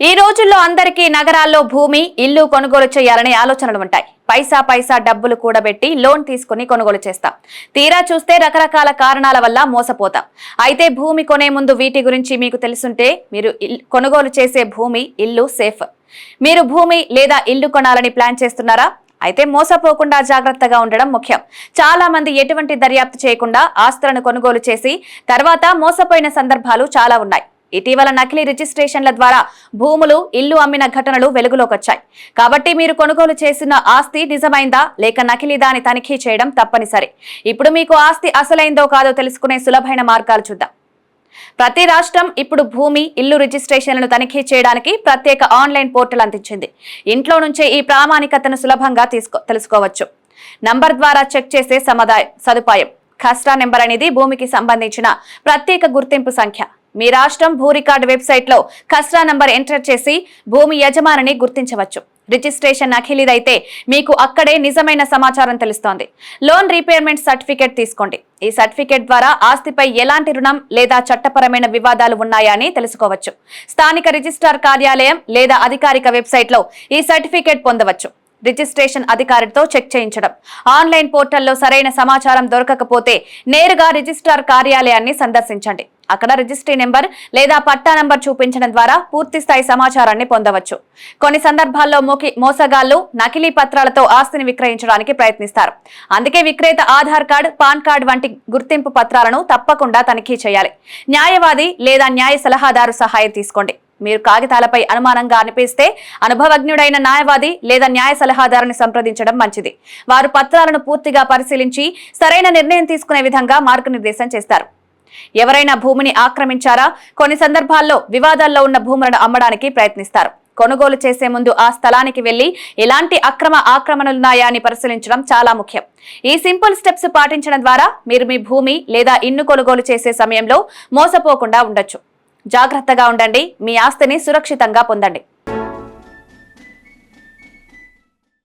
ఈ రోజుల్లో అందరికీ నగరాల్లో భూమి ఇల్లు కొనుగోలు చేయాలనే ఆలోచనలు ఉంటాయి. పైసా పైసా డబ్బులు కూడబెట్టి లోన్ తీసుకుని కొనుగోలు చేస్తాం. తీరా చూస్తే రకరకాల కారణాల వల్ల మోసపోతాం. అయితే భూమి కొనే ముందు వీటి గురించి మీకు తెలుసుంటే మీరు కొనుగోలు చేసే భూమి ఇల్లు సేఫ్. మీరు భూమి లేదా ఇల్లు కొనాలని ప్లాన్ చేస్తున్నారా? అయితే మోసపోకుండా జాగ్రత్తగా ఉండడం ముఖ్యం. చాలా మంది ఎటువంటి దర్యాప్తు చేయకుండా ఆస్తులను కొనుగోలు చేసి తర్వాత మోసపోయిన సందర్భాలు చాలా ఉన్నాయి. ఇటీవల నకిలీ రిజిస్ట్రేషన్ల ద్వారా భూములు ఇల్లు అమ్మిన ఘటనలు వెలుగులోకి వచ్చాయి కాబట్టి మీరు కొనుగోలు చేసిన ఆస్తి నిజమైందా? లేక నకిలీదా అని తనిఖీ చేయడం తప్పనిసరి. ఇప్పుడు మీకు ఆస్తి అసలైందో కాదో తెలుసుకునే సులభమైన మార్గాలు చూద్దాం. ప్రతి రాష్ట్రం ఇప్పుడు భూమి ఇల్లు రిజిస్ట్రేషన్లను తనిఖీ చేయడానికి ప్రత్యేక ఆన్లైన్ పోర్టల్ అందించింది. ఇంట్లో నుంచే ఈ ప్రామాణికతను సులభంగా తీసుకో తెలుసుకోవచ్చు. నంబర్ ద్వారా చెక్ చేసే సముదాయం సదుపాయం. ఖస్రా నెంబర్ అనేది భూమికి సంబంధించిన ప్రత్యేక గుర్తింపు సంఖ్య. మీ రాష్ట్రం భూ రికార్డు వెబ్సైట్లో కస్రా ఖస్రా నంబర్ ఎంటర్ చేసి భూమి యజమానిని గుర్తించవచ్చు. రిజిస్ట్రేషన్ అఖిలిదైతే మీకు అక్కడే నిజమైన సమాచారం తెలుస్తోంది. లోన్ రీపేమెంట్ సర్టిఫికేట్ తీసుకోండి. ఈ సర్టిఫికేట్ ద్వారా ఆస్తిపై ఎలాంటి రుణం లేదా చట్టపరమైన వివాదాలు ఉన్నాయా అని తెలుసుకోవచ్చు. స్థానిక రిజిస్ట్రార్ కార్యాలయం లేదా అధికారిక వెబ్సైట్లో ఈ సర్టిఫికేట్ పొందవచ్చు. రిజిస్ట్రేషన్ అధికారితో చెక్ చేయించడం. ఆన్లైన్ పోర్టల్లో సరైన సమాచారం దొరకకపోతే నేరుగా రిజిస్ట్రార్ కార్యాలయాన్ని సందర్శించండి. అక్కడ రిజిస్ట్రీ నెంబర్ లేదా పట్టా నెంబర్ చూపించడం ద్వారా పూర్తి స్థాయి సమాచారాన్ని పొందవచ్చు. కొన్ని సందర్భాల్లో మోకి మోసగాళ్ళు నకిలీ పత్రాలతో ఆస్తిని విక్రయించడానికి ప్రయత్నిస్తారు. అందుకే విక్రేత ఆధార్ కార్డ్ పాన్ కార్డ్ వంటి గుర్తింపు పత్రాలను తప్పకుండా తనిఖీ చేయాలి. న్యాయవాది లేదా న్యాయ సలహాదారు సహాయం తీసుకోండి. మీరు కాగితాలపై అనుమానంగా అనిపిస్తే అనుభవజ్ఞుడైన న్యాయవాది లేదా న్యాయ సలహాదారుని సంప్రదించడం మంచిది. వారు పత్రాలను పూర్తిగా పరిశీలించి సరైన నిర్ణయం తీసుకునే విధంగా మార్గనిర్దేశం చేస్తారు. ఎవరైనా భూమిని ఆక్రమించారా? కొన్ని సందర్భాల్లో వివాదాల్లో ఉన్న భూములను అమ్మడానికి ప్రయత్నిస్తారు. కొనుగోలు చేసే ముందు ఆ స్థలానికి వెళ్ళి ఎలాంటి అక్రమ ఆక్రమణలున్నాయా అని పరిశీలించడం చాలా ముఖ్యం. ఈ సింపుల్ స్టెప్స్ పాటించడం ద్వారా మీరు మీ భూమి లేదా ఇన్ను కొనుగోలు చేసే సమయంలో మోసపోకుండా ఉండొచ్చు. జాగ్రత్తగా ఉండండి. మీ ఆస్తిని సురక్షితంగా పొందండి.